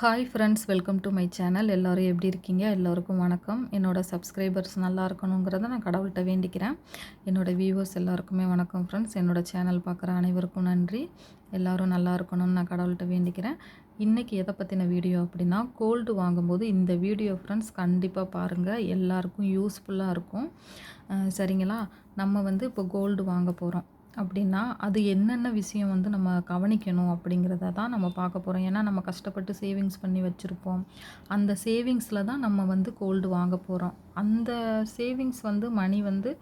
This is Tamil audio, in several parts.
Hi friends welcome to my channel எல்லோரும் எப்படி இருக்கீங்க? எல்லோருக்கும் வணக்கம். என்னோட சப்ஸ்கிரைபர்ஸ் நல்லா இருக்கணுங்கிறத நான் கடவுள்கிட்ட வேண்டிக்கிறேன். என்னோட வியூவர்ஸ் எல்லாருக்குமே வணக்கம் ஃப்ரெண்ட்ஸ் என்னோட சேனல் பார்க்குற அனைவருக்கும் நன்றி. எல்லோரும் நல்லா இருக்கணும்னு நான் கடவுள்கிட்ட வேண்டிக்கிறேன். இன்றைக்கி எதை பற்றின வீடியோ அப்படின்னா கோல்டு வாங்கும்போது இந்த வீடியோ ஃப்ரெண்ட்ஸ் கண்டிப்பாக பாருங்கள் எல்லாருக்கும் யூஸ்ஃபுல்லாக இருக்கும். சரிங்களா? நம்ம வந்து இப்போ கோல்டு வாங்க போகிறோம் அப்படின்னா அது என்னென்ன விஷயம் வந்து நம்ம கவனிக்கணும் அப்படிங்கிறத தான் நம்ம பார்க்க போகிறோம் ஏன்னா நம்ம கஷ்டப்பட்டு சேவிங்ஸ் பண்ணி வச்சுருப்போம். அந்த சேவிங்ஸில் தான் நம்ம வந்து கோல்டு வாங்க போகிறோம் அந்த சேவிங்ஸ் வந்து மணி வந்து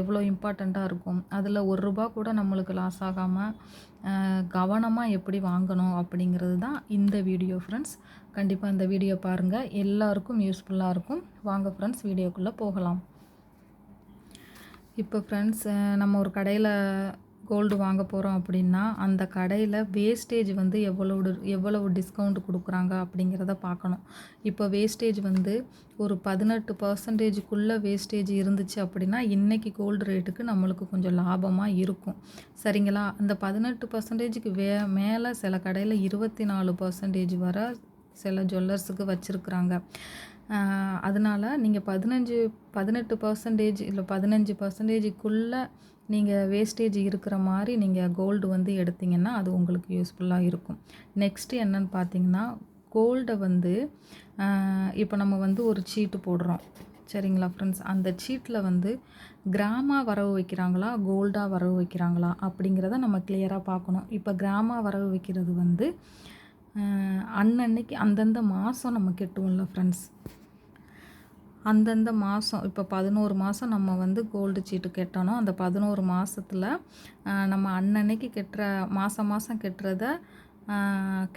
எவ்வளோ இம்பார்ட்டண்ட்டாக இருக்கும். அதில் ஒரு ரூபா கூட நம்மளுக்கு லாஸ் ஆகாமல் கவனமாக எப்படி வாங்கணும் அப்படிங்கிறது தான் இந்த வீடியோ ஃப்ரெண்ட்ஸ் கண்டிப்பாக இந்த வீடியோ பாருங்கள் எல்லாருக்கும் யூஸ்ஃபுல்லாக இருக்கும். வாங்க ஃப்ரெண்ட்ஸ் வீடியோக்குள்ளே போகலாம். இப்போ ஃப்ரெண்ட்ஸ் நம்ம ஒரு கடையில் கோல்டு வாங்க போகிறோம் அப்படின்னா அந்த கடையில் வேஸ்டேஜ் வந்து எவ்வளவு எவ்வளவு டிஸ்கவுண்ட் கொடுக்குறாங்க அப்படிங்கிறத பார்க்கணும். இப்போ வேஸ்டேஜ் வந்து ஒரு பதினெட்டு பர்சன்டேஜுக்குள்ளே வேஸ்டேஜ் இருந்துச்சு அப்படின்னா இன்றைக்கி கோல்டு ரேட்டுக்கு நம்மளுக்கு கொஞ்சம் லாபமாக இருக்கும். சரிங்களா? அந்த பதினெட்டு பர்சன்டேஜுக்கு வே மேலே சில கடையில் இருபத்தி நாலு பர்சன்டேஜ் வர சில ஜுவல்லர்ஸுக்கு வச்சுருக்குறாங்க. அதனால் நீங்கள் பதினஞ்சு பதினெட்டு பர்சன்டேஜ் இல்லை பதினஞ்சு பர்சன்டேஜுக்குள்ளே நீங்கள் வேஸ்டேஜ் இருக்கிற மாதிரி நீங்கள் கோல்டு வந்து எடுத்திங்கன்னா அது உங்களுக்கு யூஸ்ஃபுல்லாக இருக்கும். நெக்ஸ்ட்டு என்னென்னு பார்த்தீங்கன்னா கோல்டை வந்து இப்போ நம்ம வந்து ஒரு சீட்டு போடுறோம். சரிங்களா ஃப்ரெண்ட்ஸ் அந்த சீட்டில் வந்து கிராமா வரவு வைக்கிறாங்களா கோல்டாக வரவு வைக்கிறாங்களா அப்படிங்கிறத நம்ம கிளியராக பார்க்கணும். இப்போ கிராமா வரவு வைக்கிறது வந்து அன்னன்னைக்கு அந்தந்த மாதம் நம்ம கெட்டுவோம்ல ஃப்ரெண்ட்ஸ் அந்தந்த மாதம் இப்போ பதினோரு மாதம் நம்ம வந்து கோல்டு சீட்டு கெட்டணும் அந்த பதினோரு மாதத்தில் நம்ம அன்னன்னைக்கு கெட்டுற மாதம் மாதம் கெட்டுறத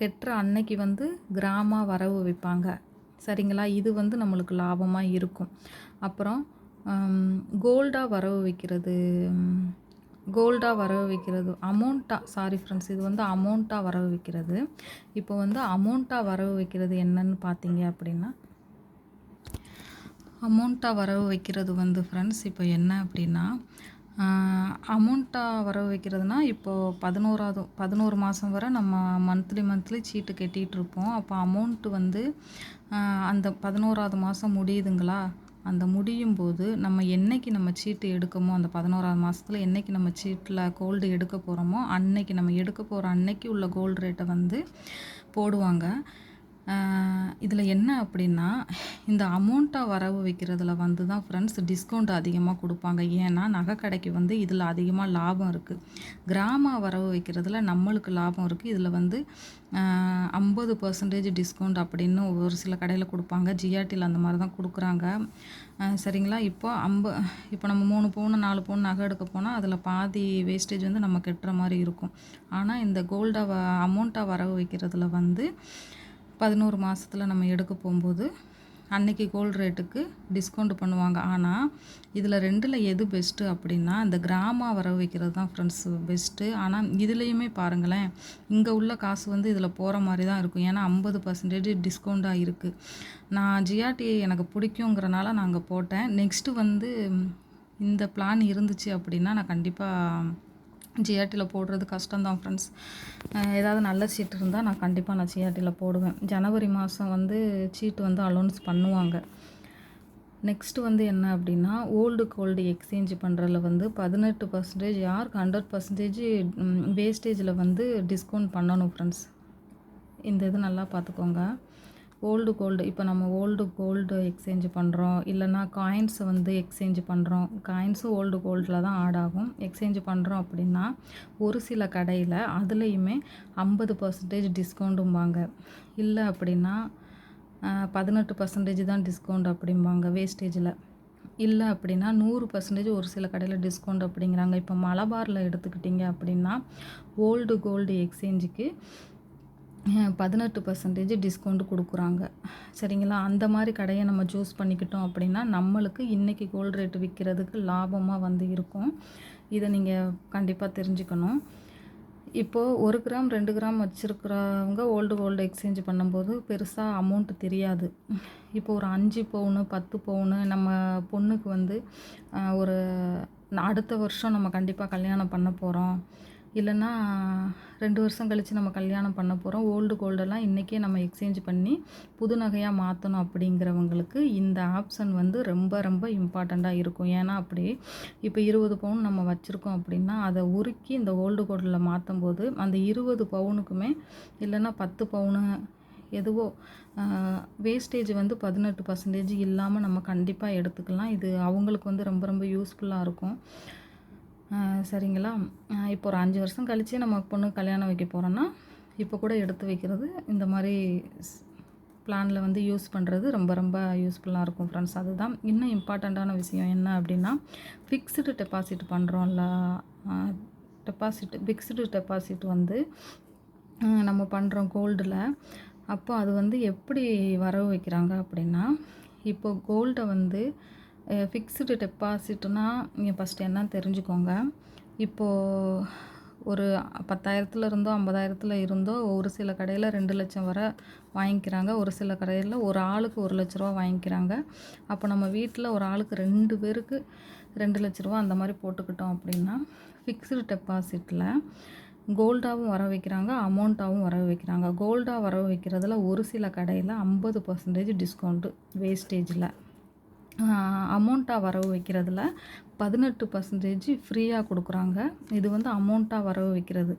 கெட்டுற அன்னைக்கு வந்து கிராமமாக வரவு வைப்பாங்க. சரிங்களா? இது வந்து நம்மளுக்கு லாபமாக இருக்கும். அப்புறம் கோல்டாக வரவு வைக்கிறது கோல்டாக வரவு வைக்கிறது. அமௌண்ட்டாக சாரி ஃப்ரெண்ட்ஸ் இது வந்து அமௌண்ட்டாக வரவு வைக்கிறது. இப்போ வந்து அமௌண்ட்டாக வரவு வைக்கிறது என்னன்னு பார்த்தீங்க அப்படின்னா அமௌண்ட்டாக வரவு வைக்கிறது வந்து ஃப்ரெண்ட்ஸ் இப்போ என்ன அப்படின்னா அமௌண்ட்டாக வரவு வைக்கிறதுனா இப்போது பதினோராவது பதினோரு மாதம் வரை நம்ம மந்த்லி மந்த்லி சீட்டு கட்டிகிட்டு இருப்போம். அப்போ அமௌண்ட்டு வந்து அந்த பதினோராவது மாதம் முடியுதுங்களா? அந்த முடியும் போது நம்ம என்னைக்கு நம்ம சீட்டு எடுக்கமோ அந்த பதினோராவது மாதத்தில் என்னைக்கு நம்ம சீட்டில் கோல்டு எடுக்க போகிறோமோ அன்னைக்கு நம்ம எடுக்க போகிற அன்னைக்கு உள்ள கோல்டு ரேட்டை வந்து போடுவாங்க. இதில் என்ன அப்படின்னா இந்த அமௌண்ட்டாக வரவு வைக்கிறதுல வந்து தான் ஃப்ரெண்ட்ஸ் டிஸ்கவுண்ட் அதிகமாக கொடுப்பாங்க. ஏன்னா நகை கடைக்கு வந்து இதில் அதிகமாக லாபம் இருக்குது கிராம வரவு வைக்கிறதுல நம்மளுக்கு லாபம் இருக்குது இதில் வந்து ஐம்பது பர்சன்டேஜ் டிஸ்கவுண்ட் அப்படின்னு ஒரு சில கடையில் கொடுப்பாங்க. ஜிஆர்டியில் அந்த மாதிரி தான் கொடுக்குறாங்க சரிங்களா? இப்போ ஐம்ப இப்போ நம்ம மூணு பவுன் நாலு பவுன் நகை எடுக்க போனால் அதில் பாதி வேஸ்டேஜ் வந்து நம்ம கட்டுற மாதிரி இருக்கும். ஆனால் இந்த கோல்டை அமௌண்ட்டாக வரவு வைக்கிறதுல வந்து பதினோரு மாதத்தில் நம்ம எடுக்க போகும்போது அன்னைக்கு கோல்டு ரேட்டுக்கு டிஸ்கவுண்ட் பண்ணுவாங்க. ஆனால் இதில் ரெண்டில் எது பெஸ்ட்டு அப்படின்னா இந்த கிராமம் வர வைக்கிறது தான் ஃப்ரெண்ட்ஸ் பெஸ்ட்டு ஆனால் இதுலேயுமே பாருங்களேன் இங்கே உள்ள காசு வந்து இதில் போகிற மாதிரி தான் இருக்கும். ஏன்னா ஐம்பது பர்சன்டேஜ் டிஸ்கவுண்ட்டாக இருக்குது நான் ஜிஆர்டி எனக்கு பிடிக்குங்கிறனால நான் அங்கே போட்டேன். நெக்ஸ்ட்டு வந்து இந்த பிளான் இருந்துச்சு அப்படின்னா நான் கண்டிப்பாக ஜிஆர்டியில் போடுறது கஷ்டம்தான் ஃப்ரெண்ட்ஸ் ஏதாவது நல்ல சீட் இருந்தால் நான் கண்டிப்பாக நான் ஜிஆர்டியில் போடுவேன். ஜனவரி மாதம் வந்து சீட்டு வந்து அலௌன்ஸ் பண்ணுவாங்க. நெக்ஸ்ட்டு வந்து என்ன அப்படின்னா ஓல்டு கோல்டு எக்ஸ்சேஞ்ச் பண்ணுறதுல வந்து பதினெட்டு பர்சன்டேஜ் யாருக்கு ஹண்ட்ரட் பர்சன்டேஜ் வேஸ்டேஜில் வந்து டிஸ்கவுண்ட் பண்ணணும் ஃப்ரெண்ட்ஸ் இந்த இது நல்லா பார்த்துக்கோங்க ஓல்டு கோல்டு இப்போ நம்ம ஓல்டு கோல்டு எக்ஸ்சேஞ்ச் பண்ணுறோம் இல்லைன்னா காயின்ஸை வந்து எக்ஸ்சேஞ்ச் பண்ணுறோம் காயின்ஸும் ஓல்டு கோல்டில் தான் ஆட் ஆகும். எக்ஸ்சேஞ்ச் பண்ணுறோம் அப்படின்னா ஒரு சில கடையில் அதுலேயுமே ஐம்பது பர்சன்டேஜ் டிஸ்கவுண்ட்டும்பாங்க இல்லை அப்படின்னா பதினெட்டு பர்சன்டேஜ் தான் டிஸ்கவுண்ட் அப்படிம்பாங்க வேஸ்டேஜில் இல்லை அப்படின்னா நூறு பர்சன்டேஜ் ஒரு சில கடையில் டிஸ்கவுண்ட் அப்படிங்கிறாங்க. இப்போ மலபாரில் எடுத்துக்கிட்டிங்க அப்படின்னா ஓல்டு கோல்டு எக்ஸ்சேஞ்சுக்கு பதினெட்டு பர்சன்டேஜ் டிஸ்கவுண்ட் கொடுக்குறாங்க. சரிங்களா? அந்த மாதிரி கடையை நம்ம சூஸ் பண்ணிக்கிட்டோம் அப்படின்னா நம்மளுக்கு இன்றைக்கி கோல்டு ரேட்டு விற்கிறதுக்கு லாபமாக வந்து இருக்கும். இதை நீங்கள் கண்டிப்பாக தெரிஞ்சுக்கணும். இப்போது ஒரு கிராம் ரெண்டு கிராம் வச்சுருக்கிறவங்க ஓல்டு கோல்டு எக்ஸ்சேஞ்ச் பண்ணும்போது பெருசாக அமௌண்ட் தெரியாது. இப்போ ஒரு அஞ்சு பவுனு பத்து பவுனு நம்ம பொண்ணுக்கு வந்து ஒரு அடுத்த வருஷம் நம்ம கண்டிப்பாக கல்யாணம் பண்ண போகிறோம் இல்லைன்னா ரெண்டு வருஷம் கழித்து நம்ம கல்யாணம் பண்ண போகிறோம் ஓல்டு கோல்டெல்லாம் இன்றைக்கே நம்ம எக்ஸ்சேஞ்ச் பண்ணி புது நகையாக மாற்றணும் அப்படிங்கிறவங்களுக்கு இந்த ஆப்ஷன் வந்து ரொம்ப ரொம்ப இம்பார்ட்டண்ட்டாக இருக்கும். ஏன்னா அப்படி இப்போ இருபது பவுன் நம்ம வச்சுருக்கோம் அப்படின்னா அதை உருக்கி இந்த ஓல்டு கோல்டில் மாற்றும் போது அந்த இருபது பவுனுக்குமே இல்லைன்னா பத்து பவுனு எதுவோ வேஸ்டேஜ் வந்து பதினெட்டு பர்சன்டேஜ் இல்லாமல் நம்ம கண்டிப்பாக எடுத்துக்கலாம். இது அவங்களுக்கு வந்து ரொம்ப ரொம்ப யூஸ்ஃபுல்லாக இருக்கும். சரிங்களா? இப்போ ஒரு அஞ்சு வருஷம் கழித்து நம்ம பொண்ணு கல்யாணம் வைக்க போகிறோன்னா இப்போ கூட எடுத்து வைக்கிறது இந்த மாதிரி பிளானில் வந்து யூஸ் பண்ணுறது ரொம்ப ரொம்ப யூஸ்ஃபுல்லாக இருக்கும் ஃப்ரெண்ட்ஸ் அதுதான் இன்னும் இம்பார்ட்டண்ட்டான விஷயம் என்ன அப்படின்னா ஃபிக்ஸ்டு டெபாசிட் பண்ணுறோம்ல டெபாசிட் ஃபிக்ஸ்டு டெபாசிட் வந்து நம்ம பண்ணுறோம் கோல்டில் அப்போ அது வந்து எப்படி வரவு வைக்கிறாங்க அப்படின்னா இப்போ கோல்டை வந்து ஃபிக்ஸ்டு டெபாசிட்னா நீங்கள் ஃபஸ்ட்டு என்ன தெரிஞ்சுக்கோங்க. இப்போது ஒரு பத்தாயிரத்தில் இருந்தோ ஐம்பதாயிரத்தில் இருந்தோ ஒரு சில கடையில் ரெண்டு லட்சம் வரை வாங்கிக்கிறாங்க. ஒரு சில கடையில் ஒரு ஆளுக்கு ஒரு லட்ச ரூபா வாங்கிக்கிறாங்க. அப்போ நம்ம வீட்டில் ஒரு ஆளுக்கு ரெண்டு பேருக்கு ரெண்டு லட்ச ரூபா அந்த மாதிரி போட்டுக்கிட்டோம் அப்படின்னா ஃபிக்ஸ்டு டெபாசிட்டில் கோல்டாகவும் வர வைக்கிறாங்க அமௌண்ட்டாகவும் வர வைக்கிறாங்க. கோல்டாக வர வைக்கிறதுல ஒரு சில கடையில் ஐம்பது பர்சன்டேஜ் டிஸ்கவுண்ட்டு வேஸ்டேஜில் அமௌண்ட்டாக வரவு வைக்கிறதுல பதினெட்டு பர்சன்டேஜ் ஃப்ரீயாக கொடுக்குறாங்க. இது வந்து அமௌண்ட்டாக வரவு வைக்கிறது.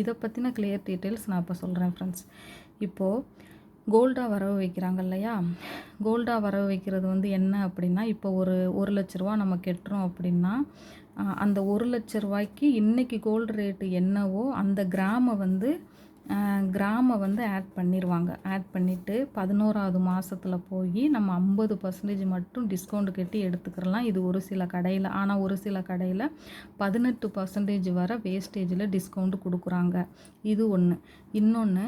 இதை பற்றின கிளியர் டீட்டெயில்ஸ் நான் இப்போ சொல்கிறேன் ஃப்ரெண்ட்ஸ் இப்போது கோல்டாக வரவு வைக்கிறாங்க இல்லையா? கோல்டாக வரவு வைக்கிறது வந்து என்ன அப்படின்னா இப்போ ஒரு ஒரு லட்ச ரூபா நம்ம கெட்டுறோம் அப்படின்னா அந்த ஒரு லட்ச ரூபாய்க்கு இன்றைக்கி கோல்டு ரேட்டு என்னவோ அந்த கிராமை வந்து கிராமை வந்து ஆட் பண்ணிடுவாங்க ஆட் பண்ணிவிட்டு பதினோராவது மாதத்தில் போய் நம்ம ஐம்பது பர்சன்டேஜ் மட்டும் டிஸ்கவுண்ட் கட்டி எடுத்துக்கிறலாம். இது ஒரு சில கடையில் ஆனால் ஒரு சில கடையில் பதினெட்டு பர்சன்டேஜ் வர வேஸ்டேஜில் டிஸ்கவுண்ட் கொடுக்குறாங்க. இது ஒன்று இன்னொன்று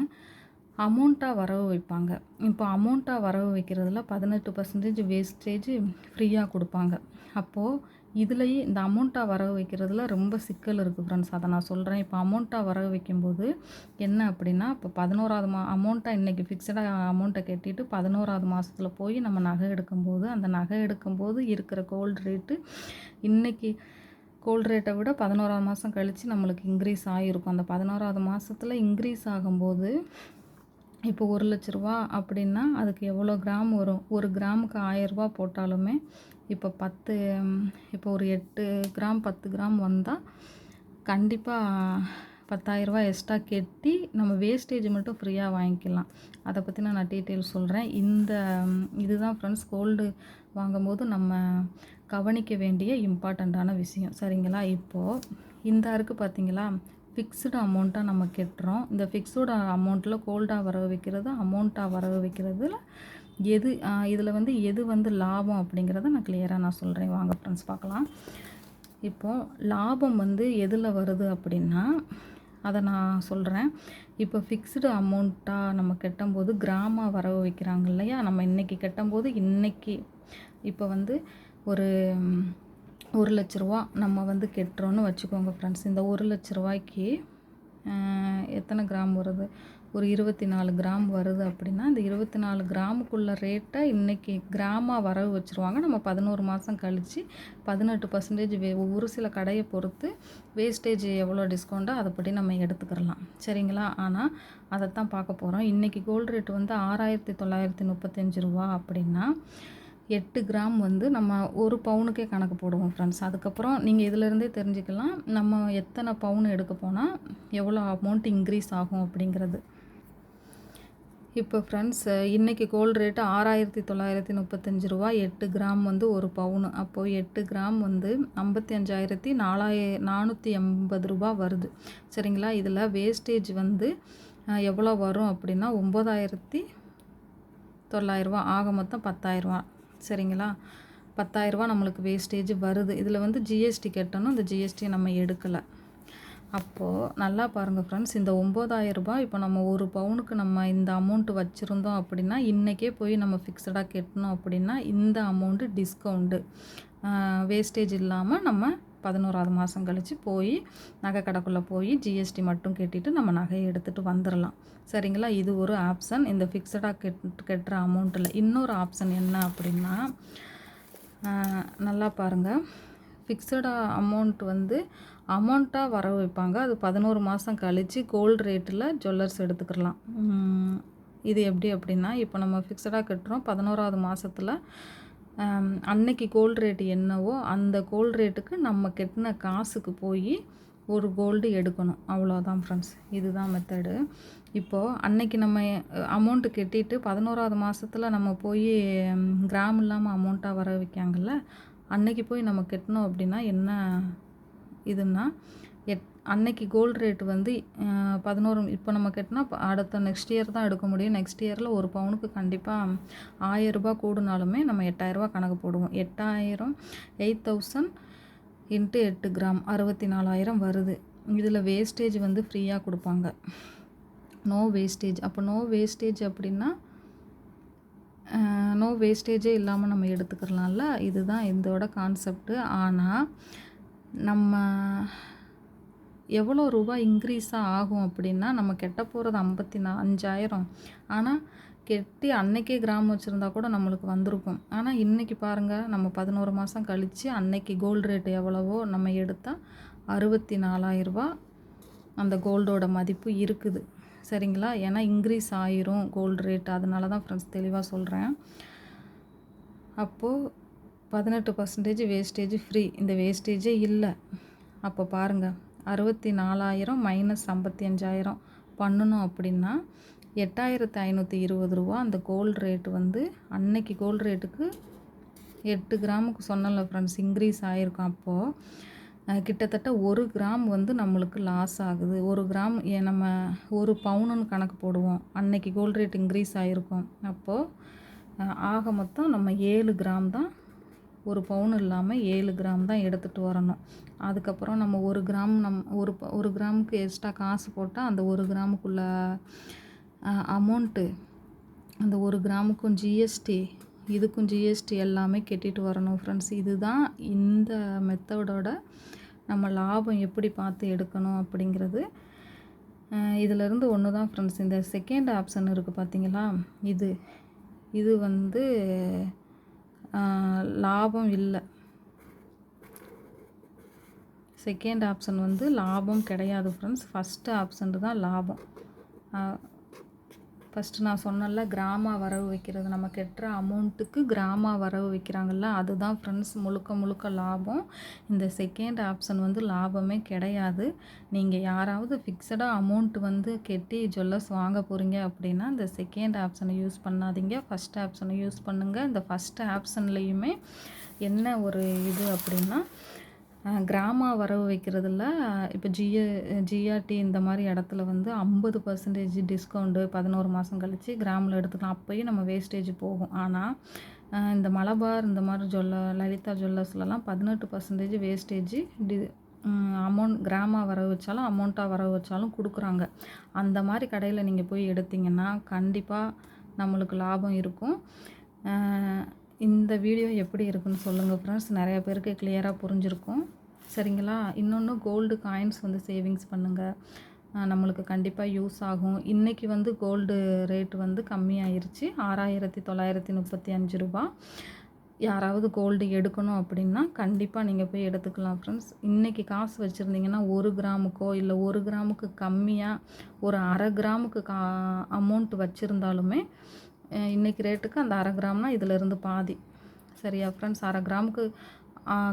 அமௌண்ட்டாக வரவு வைப்பாங்க. இப்போ அமௌண்ட்டாக வரவு வைக்கிறதுல பதினெட்டு பர்சன்டேஜ் வேஸ்டேஜ் ஃப்ரீயாக கொடுப்பாங்க. அப்போது இதுலேயே இந்த அமௌண்ட்டாக வரவு வைக்கிறதுல ரொம்ப சிக்கல் இருக்குது ஃப்ரெண்ட்ஸ் அதை நான் சொல்கிறேன் இப்போ அமௌண்ட்டாக வரவு வைக்கும்போது என்ன அப்படின்னா இப்போ பதினோராவது மா அமௌண்ட்டாக இன்றைக்கி ஃபிக்ஸடாக அமௌண்ட்டை கட்டிட்டு பதினோராவது மாதத்தில் போய் நம்ம நகை எடுக்கும்போது அந்த நகை எடுக்கும்போது இருக்கிற கோல்டு ரேட்டு இன்றைக்கி கோல்டு ரேட்டை விட பதினோராவது மாதம் கழித்து நம்மளுக்கு இன்க்ரீஸ் ஆகிருக்கும். அந்த பதினோராவது மாதத்தில் இன்க்ரீஸ் ஆகும்போது இப்போ ஒரு லட்ச ரூபா அப்படின்னா அதுக்கு எவ்வளோ கிராம் வரும்? ஒரு கிராமுக்கு ஆயரூபா போட்டாலுமே இப்போ பத்து இப்போ ஒரு எட்டு கிராம் பத்து கிராம் வந்தால் கண்டிப்பாக பத்தாயிரரூபா எக்ஸ்ட்ரா கெட்டி நம்ம வேஸ்டேஜ் மட்டும் ஃப்ரீயாக வாங்கிக்கலாம். அதை பற்றி நான் டீட்டெயில் சொல்கிறேன் இந்த இதுதான் ஃப்ரெண்ட்ஸ் கோல்டு வாங்கும்போது நம்ம கவனிக்க வேண்டிய இம்பார்ட்டண்ட்டான விஷயம். சரிங்களா? இப்போது இந்த அருக்கு பார்த்தீங்களா ஃபிக்ஸ்டு அமௌண்ட்டாக நம்ம கெட்டுறோம். இந்த ஃபிக்ஸோட அமௌண்ட்டில் கோல்டாக வர வைக்கிறது அமௌண்ட்டாக வர வைக்கிறதுல எது இதில் வந்து எது வந்து லாபம் அப்படிங்கிறத நான் கிளியராக நான் சொல்கிறேன் வாங்க ஃப்ரெண்ட்ஸ் பார்க்கலாம். இப்போது லாபம் வந்து எதில் வருது அப்படின்னா அதை நான் சொல்கிறேன் இப்போ ஃபிக்ஸ்டு அமௌண்ட்டாக நம்ம கட்டும்போது கிராமம் வரவு வைக்கிறாங்க இல்லையா? நம்ம இன்றைக்கி கட்டும்போது இன்றைக்கி இப்போ வந்து ஒரு ஒரு லட்ச ரூபா நம்ம வந்து கெட்டுறோன்னு வச்சுக்கோங்க ஃப்ரெண்ட்ஸ் இந்த ஒரு லட்ச ரூபாய்க்கு எத்தனை கிராம் வருது? ஒரு இருபத்தி நாலு கிராம் வருது அப்படின்னா இந்த இருபத்தி நாலு கிராமுக்குள்ள ரேட்டை இன்றைக்கி கிராமாக வரவு வச்சுருவாங்க. நம்ம பதினோரு மாதம் கழித்து பதினெட்டு பர்சன்டேஜ் வே ஒரு சில கடையை பொறுத்து வேஸ்டேஜ் எவ்வளோ டிஸ்கவுண்ட்டோ அதைப்படி நம்ம எடுத்துக்கிறலாம். சரிங்களா? ஆனால் அதைத்தான் பார்க்க போகிறோம் இன்றைக்கி கோல்டு ரேட் வந்து ஆறாயிரத்தி தொள்ளாயிரத்தி முப்பத்தஞ்சு ரூபா அப்படின்னா எட்டு கிராம் வந்து நம்ம ஒரு பவுனுக்கே கணக்கு போடுவோம் ஃப்ரெண்ட்ஸ் அதுக்கப்புறம் நீங்கள் இதிலேருந்தே தெரிஞ்சுக்கலாம். நம்ம எத்தனை பவுன் எடுக்க போனால் எவ்வளோ அமௌண்ட் இன்க்ரீஸ் ஆகும் அப்படிங்கிறது. இப்போ ஃப்ரெண்ட்ஸ் இன்றைக்கி கோல்டு ரேட்டு ஆறாயிரத்தி தொள்ளாயிரத்தி முப்பத்தஞ்சு ரூபா எட்டு கிராம் வந்து ஒரு பவுனு அப்போது எட்டு கிராம் வந்து ஐம்பத்தி அஞ்சாயிரத்தி நாலாய நானூற்றி எண்பது ரூபா வருது. சரிங்களா? இதில் வேஸ்டேஜ் வந்து எவ்வளோ வரும் அப்படின்னா ஒம்பதாயிரத்தி தொள்ளாயிரரூவா ஆக மொத்தம் பத்தாயிரரூவா சரிங்களா? பத்தாயிரரூவா நம்மளுக்கு வேஸ்டேஜ் வருது. இதில் வந்து ஜிஎஸ்டி கட்டணும். இந்த ஜிஎஸ்டி நம்ம எடுக்கலை. அப்போது நல்லா பாருங்கள் ஃப்ரெண்ட்ஸ் இந்த 9000 ரூபாய் இப்போ நம்ம ஒரு பவுனுக்கு நம்ம இந்த அமௌண்ட்டு வச்சுருந்தோம் அப்படின்னா இன்றைக்கே போய் நம்ம ஃபிக்ஸடாக கட்டணும் அப்படின்னா இந்த அமௌண்ட்டு டிஸ்கவுண்ட்டு வேஸ்டேஜ் இல்லாமல் நம்ம பதினோராவது மாதம் கழித்து போய் நகை கடைக்குள்ளே போய் ஜிஎஸ்டி மட்டும் கட்டிட்டு நம்ம நகையை எடுத்துகிட்டு வந்துடலாம் சரிங்களா? இது ஒரு ஆப்ஷன் இந்த ஃபிக்ஸடாக கெட் கட்டுற அமௌண்ட்டில் இன்னொரு ஆப்ஷன் என்ன அப்படின்னா நல்லா பாருங்கள் ஃபிக்ஸடாக அமௌண்ட் வந்து அமௌண்ட்டாக வர வைப்பாங்க. அது பதினோரு மாதம் கழித்து கோல்டு ரேட்டில் ஜுவல்லர்ஸ் எடுத்துக்கலாம். இது எப்படி அப்படின்னா இப்போ நம்ம ஃபிக்ஸடாக கட்டுறோம். பதினோராவது மாதத்தில் அன்னைக்கு கோல்டு ரேட்டு என்னவோ அந்த கோல்டு ரேட்டுக்கு நம்ம கட்டின காசுக்கு போய் ஒரு கோல்டு எடுக்கணும். அவ்வளோதான் ஃப்ரெண்ட்ஸ் இதுதான் மெத்தடு இப்போது அன்னைக்கு நம்ம அமௌண்ட்டு கெட்டிட்டு பதினோராவது மாதத்தில் நம்ம போய் கிராம் இல்லாமல் அமௌண்ட்டாக வர வைக்காங்கல்ல அன்னைக்கு போய் நம்ம கட்டினோம் அப்படின்னா என்ன இதுன்னா எட் அன்னைக்கு கோல்டு ரேட் வந்து பதினோரு இப்போ நம்ம கேட்டினா அடுத்த நெக்ஸ்ட் இயர் தான் எடுக்க முடியும். நெக்ஸ்ட் இயரில் ஒரு பவுனுக்கு கண்டிப்பாக ஆயிரரூபா கூடுனாலுமே நம்ம எட்டாயிரரூபா கணக்கு போடுவோம். எட்டாயிரம் எயிட் தௌசண்ட் இன்ட்டு எட்டு கிராம் அறுபத்தி நாலாயிரம் வருது. இதில் வேஸ்டேஜ் வந்து ஃப்ரீயாக கொடுப்பாங்க. நோ வேஸ்டேஜ் அப்போ நோ வேஸ்டேஜ் அப்படின்னா நோ வேஸ்டேஜே இல்லாமல் நம்ம எடுத்துக்கிறலாம்ல இதுதான் இதோட கான்செப்ட்டு ஆனால் நம்ம எவ்வளோ ரூபா இன்க்ரீஸாக ஆகும் அப்படின்னா நம்ம கெட்ட போகிறது ஐம்பத்தி நா அஞ்சாயிரம். ஆனால் கெட்டி அன்னைக்கே கிராம் வச்சுருந்தா கூட நம்மளுக்கு வந்திருக்கும். ஆனால் இன்றைக்கி பாருங்கள் நம்ம பதினோரு மாதம் கழித்து அன்னைக்கு கோல்டு ரேட்டு எவ்வளவோ நம்ம எடுத்தால் அறுபத்தி நாலாயிரரூபா அந்த கோல்டோட மதிப்பு இருக்குது. சரிங்களா? ஏன்னா இன்க்ரீஸ் ஆயிரும் கோல்டு ரேட் அதனால தான் ஃப்ரெண்ட்ஸ் தெளிவாக சொல்கிறேன் அப்போது பதினெட்டு பர்சன்டேஜ் வேஸ்டேஜ் ஃப்ரீ இந்த வேஸ்டேஜே இல்லை. அப்போ பாருங்கள் அறுபத்தி நாலாயிரம் மைனஸ் ஐம்பத்தி அஞ்சாயிரம் பண்ணணும் அப்படின்னா எட்டாயிரத்து ஐநூற்றி இருபது ரூபா அந்த கோல்டு ரேட்டு வந்து அன்னைக்கு கோல்டு ரேட்டுக்கு எட்டு கிராமுக்கு சொன்னல ஃப்ரெண்ட்ஸ் இன்க்ரீஸ் ஆகிருக்கும் அப்போது கிட்டத்தட்ட ஒரு கிராம் வந்து நம்மளுக்கு லாஸ் ஆகுது. ஒரு கிராம் நம்ம ஒரு பவுனுன்னு கணக்கு போடுவோம். அன்னைக்கு கோல்டு ரேட் இன்க்ரீஸ் ஆகிருக்கும் அப்போது ஆக மொத்தம் நம்ம ஏழு கிராம் தான் ஒரு பவுன் இல்லாமல் ஏழு கிராம் தான் எடுத்துகிட்டு வரணும். அதுக்கப்புறம் நம்ம ஒரு கிராம் நம் ஒரு ப- ஒரு கிராமுக்கு எக்ஸ்ட்ரா காசு போட்டால் அந்த ஒரு கிராமுக்குள்ள அமௌண்ட்டு அந்த ஒரு கிராமுக்கும் ஜிஎஸ்டி இதுக்கும் ஜிஎஸ்டி எல்லாமே கட்டிட்டு வரணும் ஃப்ரெண்ட்ஸ் இதுதான் இந்த மெத்தடோட நம்ம லாபம் எப்படி பார்த்து எடுக்கணும் அப்படிங்கிறது. அஹ் இதிலிருந்து ஒன்று தான் ஃப்ரெண்ட்ஸ் இந்த செகண்ட் ஆப்ஷன் இருக்குது பார்த்தீங்களா? இது இது வந்து லாபம் இல்லை. செகண்ட் ஆப்ஷன் வந்து லாபம் கிடையாது ஃப்ரெண்ட்ஸ் ஃபஸ்ட்டு ஆப்ஷன் தான் லாபம். ஃபஸ்ட்டு நான் சொன்னல கிராமா வரவு வைக்கிறது. நம்ம கெட்டுற அமௌண்ட்டுக்கு கிராமா வரவு வைக்கிறாங்கல்ல அதுதான் ஃப்ரெண்ட்ஸ் முழுக்க முழுக்க லாபம். இந்த செகண்ட் ஆப்ஷன் வந்து லாபமே கிடையாது. நீங்கள் யாராவது ஃபிக்ஸடாக அமௌண்ட் வந்து கெட்டி ஜுவல்லர்ஸ் வாங்க போகிறீங்க அப்படின்னா இந்த செகண்ட் ஆப்ஷனை யூஸ் பண்ணாதீங்க. ஃபஸ்ட் ஆப்ஷனை யூஸ் பண்ணுங்கள் இந்த ஃபஸ்ட் ஆப்ஷன்லேயுமே என்ன ஒரு இது அப்படின்னா கிராம வரவு வைக்கிறதுல இப்போ ஜிஏ ஜிஆர்டி இந்த மாதிரி இடத்துல வந்து ஐம்பது பர்சன்டேஜ் டிஸ்கவுண்ட்டு பதினோரு மாதம் கழித்து கிராமில் எடுத்துக்கலாம். அப்போயும் நம்ம வேஸ்டேஜ் போகும். ஆனால் இந்த மலபார் இந்த மாதிரி ஜுவல்ல லலிதா ஜுவல்லர்ஸ்லலாம் பதினெட்டு பர்சன்டேஜ் வேஸ்டேஜ் டி அமௌண்ட் கிராமா வரவு வச்சாலும் அமௌண்ட்டாக வரவு வச்சாலும் கொடுக்குறாங்க. அந்த மாதிரி கடையில் நீங்கள் போய் எடுத்தீங்கன்னா கண்டிப்பாக நம்மளுக்கு லாபம் இருக்கும். இந்த வீடியோ எப்படி இருக்குன்னு சொல்லுங்கள் ஃப்ரெண்ட்ஸ் நிறைய பேருக்கு கிளியராக புரிஞ்சிருக்கும். சரிங்களா? இன்னொன்று கோல்டு காயின்ஸ் வந்து சேவிங்ஸ் பண்ணுங்கள் நம்மளுக்கு கண்டிப்பாக யூஸ் ஆகும். இன்றைக்கி வந்து கோல்டு ரேட் வந்து கம்மியாயிருச்சு. ஆறாயிரத்தி தொள்ளாயிரத்தி முப்பத்தி அஞ்சு ரூபா. யாராவது கோல்டு எடுக்கணும் அப்படின்னா கண்டிப்பாக நீங்கள் போய் எடுத்துக்கலாம் ஃப்ரெண்ட்ஸ் இன்றைக்கி காசு வச்சுருந்தீங்கன்னா ஒரு கிராமுக்கோ இல்லை ஒரு கிராமுக்கு கம்மியாக ஒரு அரை கிராமுக்கு கா அமௌண்ட் வச்சுருந்தாலுமே இன்றைக்கி இன்னைக்கு ரேட்டுக்கு அந்த அரை கிராம்னால் இதிலிருந்து பாதி. சரியா ஃப்ரெண்ட்ஸ் அரை கிராமுக்கு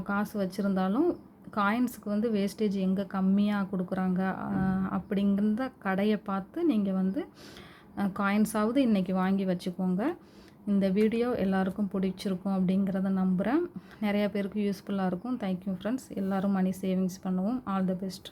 காசு வச்சுருந்தாலும் காயின்ஸுக்கு வந்து வேஸ்டேஜ் எங்கே கம்மியாக கொடுக்குறாங்க அப்படிங்கிற கடையை பார்த்து நீங்கள் வந்து காயின்ஸாவது இன்றைக்கி வாங்கி வச்சுக்கோங்க. இந்த வீடியோ எல்லாருக்கும் பிடிச்சிருக்கும் அப்படிங்கிறத நம்புகிறேன் நிறையா பேருக்கு யூஸ்ஃபுல்லாக இருக்கும். தேங்க்யூ ஃப்ரெண்ட்ஸ் எல்லோரும் மணி சேவிங்ஸ் பண்ணுவோம். All the best